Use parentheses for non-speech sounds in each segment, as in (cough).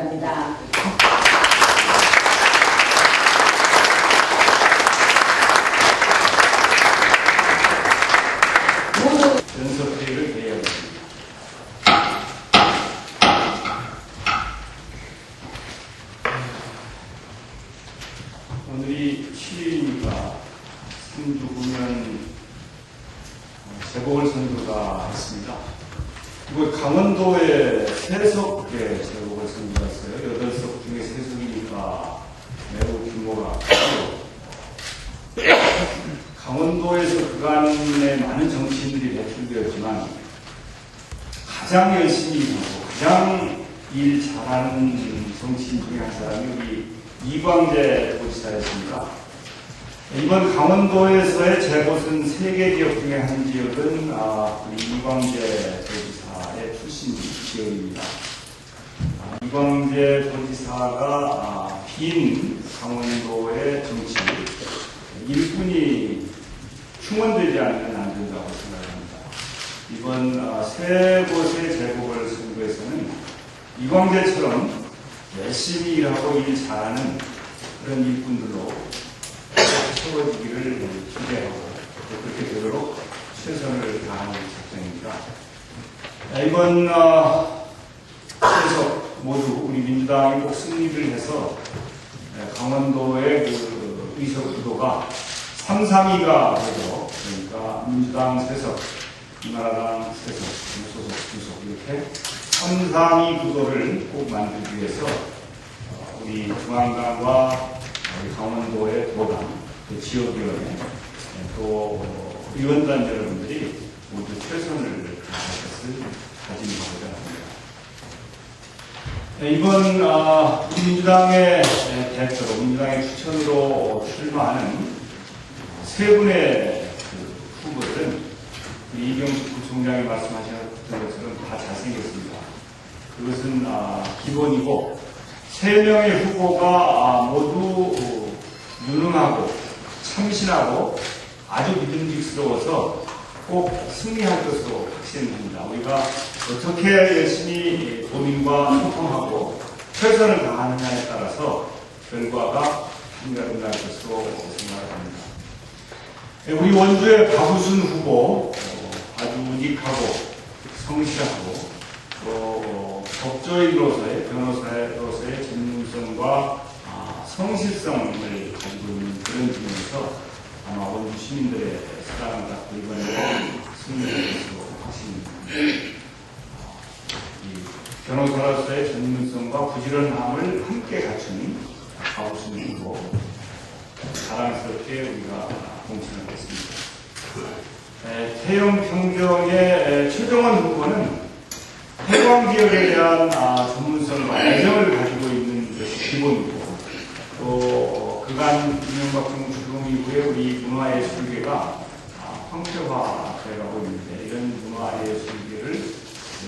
합니다. 모두 연석회의를 개요했습니다 오늘이 7일이니까 3주 후면 재보궐선거가 있습니다. 이거 강원도에 세석의 재보궐선거가 있어요. 8석 중에 세석이니까 크고 (coughs) 강원도에서 그간에 많은 정치인들이 배출되었지만 가장 열심히 하고 가장 일 잘하는 정치인 중에 한 사람이 우리 이광재 도지사였습니다. 이번 강원도에서의 재보선 세개 지역 중에 한 지역은 아, 우리 이광재 도지사의 출신 지역입니다. 아, 이광재 도지사가 아, 빈 강원도의 정치 일꾼이 충원되지 않으면 안 된다고 생각합니다. 이번 아, 세 곳의 재보궐 선거에서는 이광재처럼 열심히 일하고 일 잘하는 그런 일꾼들로 채워지기를 기대하고 또 그렇게 되도록 최선을 다하는 작정입니다. 아, 이번 아, 민주당이 꼭 승리를 해서 네, 강원도의 그 의석 구도가 3, 3위가 되도록 그러니까 민주당 세석, 민나라당 세석, 무소속 두석 이렇게 3, 3위 구도를 꼭 만들기 위해서 어, 우리 중앙당과 우리 강원도의 도당, 그 지역위원회, 네, 또 의원단 여러분들이 모두 최선을 다할 것을 다짐하고자 합니다. 네, 이번 아, 우리 민주당의 대표로 민주당의 추천으로 출마하는 세 분의 그 후보들은 이경수 부총장이 말씀하셨던 것처럼 다 잘생겼습니다. 그것은 아, 기본이고 세 명의 후보가 아, 모두 어, 유능하고 참신하고 아주 믿음직스러워서 꼭 승리할 것으로 확신합니다. 우리가 어떻게 열심히 도민과 소통하고 최선을 다하느냐에 따라서 결과가 한가름날 것으로 생각합니다. 네, 우리 원주의 박우순 후보 어, 아주 우직하고 성실하고 또 어, 법조인으로서의 변호사로서의 전문성과 아, 성실성을 가지고 있는 그런 분에서 아마 원주 시민들의 사랑을 받고 이번에 승리할 것으로 확신입니다. 이 변호사로서의 전문성과 부지런함을 함께 갖춘 후보 자랑스럽게 우리가 공천을 했습니다. 에, 태영 평정의 에, 최정원 후보는 해방 지역에 대한 아, 전문성과 애정을 가지고 있는 것이 기본이고 또 어, 그간 이명박 정부 출범 이후에 우리 문화예술계가 아, 황폐화되어가고 있는데 이런 문화예술계를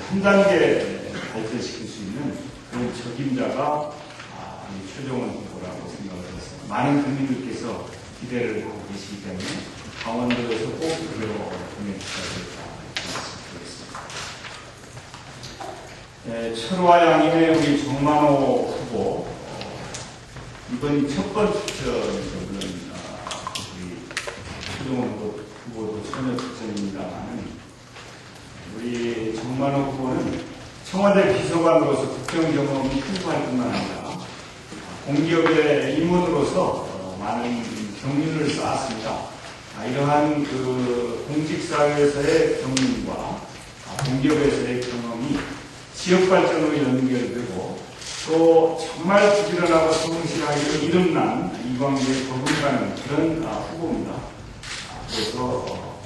한 단계 발전시킬 수 있는 그런 적임자가 아, 이 최종원 후보라고 생각을 했습니다. 많은 국민들께서 기대를 하고 계시기 때문에 강원도에서 꼭 그대로 보내주셔야 말씀드리겠습니다. 네, 철화 양인의 우리 정만호 후보 어, 이번 첫 번째 아, 우리 최종원 후보, 후보도 처녀 추천입니다만은 우리 정만호 후보는 청와대 비서관으로서 국정 경험이 풍부할 뿐만 아니라 공기업의 임원으로서 어, 많은 경륜을 쌓았습니다. 아, 이러한 그 공직사회에서의 경륜과 아, 공기업에서의 경험이 지역 발전으로 연결되고 또 정말 부지런하고 성실하게 이름난 이광재의 거분가는 그런 아, 후보입니다. 아, 그래서 어,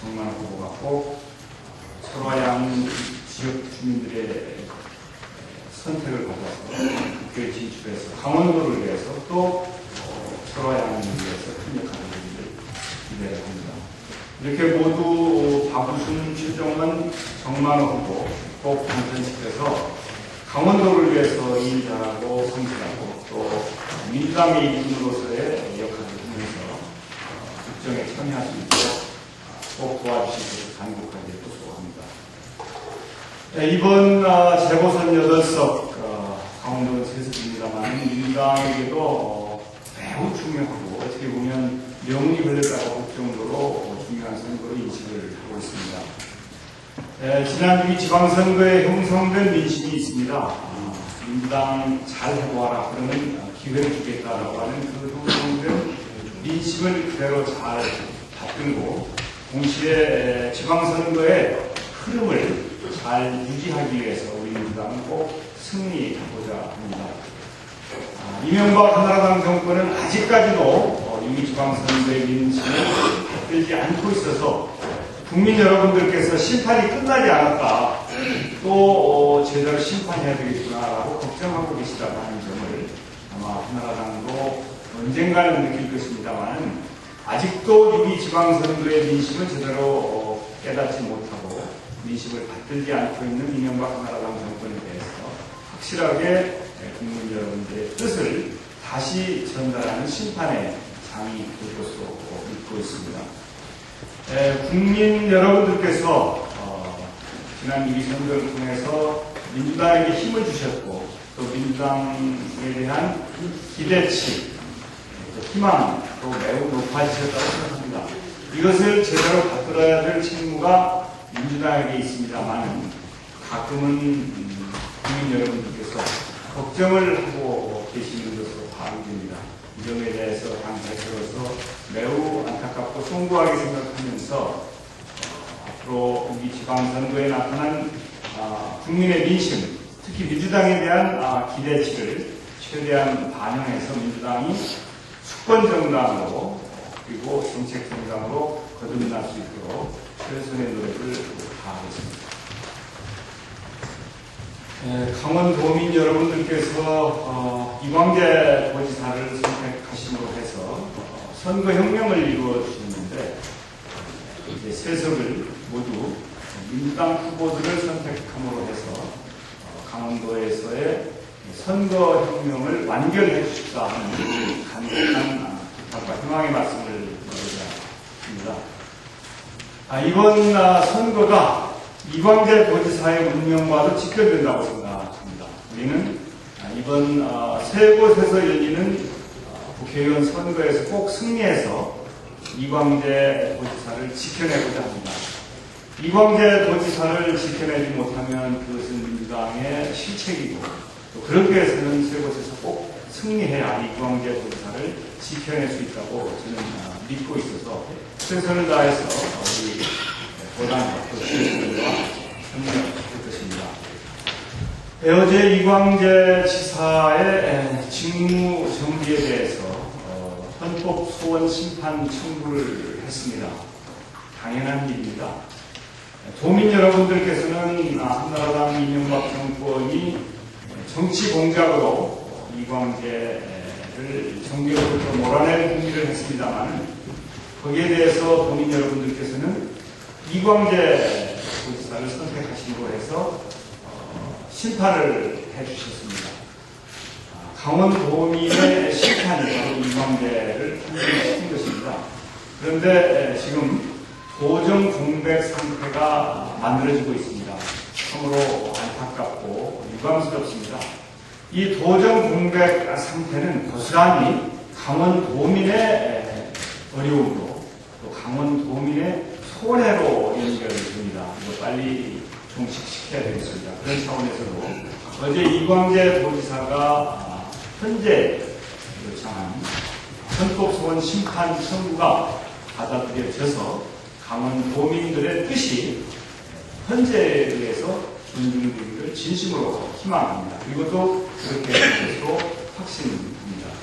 정만 후보가 꼭 설화양 지역 주민들의 선택을 받아서 국회에 진출해서 강원도를 위해서 또 어, 설화양을 위해서 큰 역할을 하기를 기대합니다. 이렇게 모두 박우순, 최정원, 정만호 후보 꼭 당선시켜서 강원도를 위해서 일 잘하고 성실하고 또 민주당의 일꾼으로서의 역할을 하면서 어, 국정에 참여할 수 있도록 꼭 도와주시길 간곡하게 호소합니다. 네, 이번 아, 재보선 8석 강원도는 세습입니다만 민주당에게도 어, 매우 중요하고 어떻게 보면 명운이 걸렸다고 할 정도로 어, 중요한 선거로 인식을 하고 있습니다. 에, 지난 6.2 지방선거에 형성된 민심이 있습니다. 아, 민주당 잘 해보아라 그러면 어, 기회를 주겠다라고 하는 그 형성된 민심을 그대로 잘 받들고 동시에 에, 지방선거의 흐름을 잘 유지하기 위해서 우리 민주당은 꼭 승리하고자 합니다. 아, 이명박 한나라당 정권은 아직까지도 어, 6.2 지방선거의 민심을 받들지 않고 있어서 국민 여러분들께서 심판이 끝나지 않았다. 또 어, 제대로 심판해야 되겠구나라고 걱정하고 계시다고 하는 점을 아마 한나라당도 언젠가는 느낄 것입니다만 아직도 6.2 지방선거의 민심을 제대로 어, 깨닫지 못하고 민심을 받들지 않고 있는 이명박 한나라당 정권에 대해서 확실하게 예, 국민 여러분들의 뜻을 다시 전달하는 심판의 장이 될 것으로 믿고 있습니다. 에, 국민 여러분들께서 어, 지난 6.2 선거를 통해서 민주당에게 힘을 주셨고 또 민주당에 대한 기대치, 또 희망도 매우 높아지셨다고 생각합니다. 이것을 제대로 받들어야 될 책무가 민주당에게 있습니다만 가끔은 음, 국민 여러분들께서 걱정을 하고 계시는 것으로 파악이 됩니다. 이 점에 대해서 당 대표로서 매우 안타깝고 송구하게 생각하면서 어, 앞으로 우리 지방선거에 나타난 아, 국민의 민심, 특히 민주당에 대한 아, 기대치를 최대한 반영해서 민주당이 수권 정당으로 그리고 정책 정당으로 거듭날 수 있도록 최선의 노력을 다하겠습니다. 예, 강원 도민 여러분들께서 어, 이광재 도지사를 선택하심으로 해서 어, 선거혁명을 이루어 주셨는데 이제 세석을 모두 민주당 후보들을 선택함으로 해서 어, 강원도에서의 선거혁명을 완결해 주십사 하는 간곡한 아, 희망의 말씀을. 아, 이번 아, 선거가 이광재 도지사의 운명과도 직결된다고 생각합니다. 우리는 아, 이번 아, 세 곳에서 열리는 아, 국회의원 선거에서 꼭 승리해서 이광재 도지사를 지켜내고자 합니다. 이광재 도지사를 지켜내지 못하면 그것은 민주당의 실책이고 또 그렇게 해서는 세 곳에서 꼭 승리해야 이광재 도지사를 지켜낼 수 있다고 저는 아, 믿고 있어서 최선을 다해서 우리 보단 또 실수와 협력할 것입니다. 네, 어제 이광재 지사의 직무 정지에 대해서 어, 헌법 소원 심판 청구를 했습니다. 당연한 일입니다. 도민 여러분들께서는 아, 한나라당 이명박 정권이 정치 공작으로 이광재를 정계로부터 몰아낼 행위를 했습니다만 거기에 대해서 도민 여러분들께서는 이광재 도지사를 선택하심으로 해서 어, 심판을 해주셨습니다. 아, 강원도민의 심판이 바로 이광재를 판정시킨 것입니다. 그런데 에, 지금 도정 공백 상태가 만들어지고 있습니다. 참으로 안타깝고 유감스럽습니다. 이 도정 공백 상태는 고스란히 강원도민의 에, 어려움으로 또 강원도민의 손해로 연결됩니다. 이거 빨리 종식시켜야 되겠습니다. 그런 차원에서도 어제 이광재 도지사가 아, 현재 요청한 헌법소원 심판 청구가 받아들여져서 강원도민들의 뜻이 헌재에 의해서 존중되기를 진심으로 희망합니다. 그리고 또 그렇게 될 것으로 확신합니다.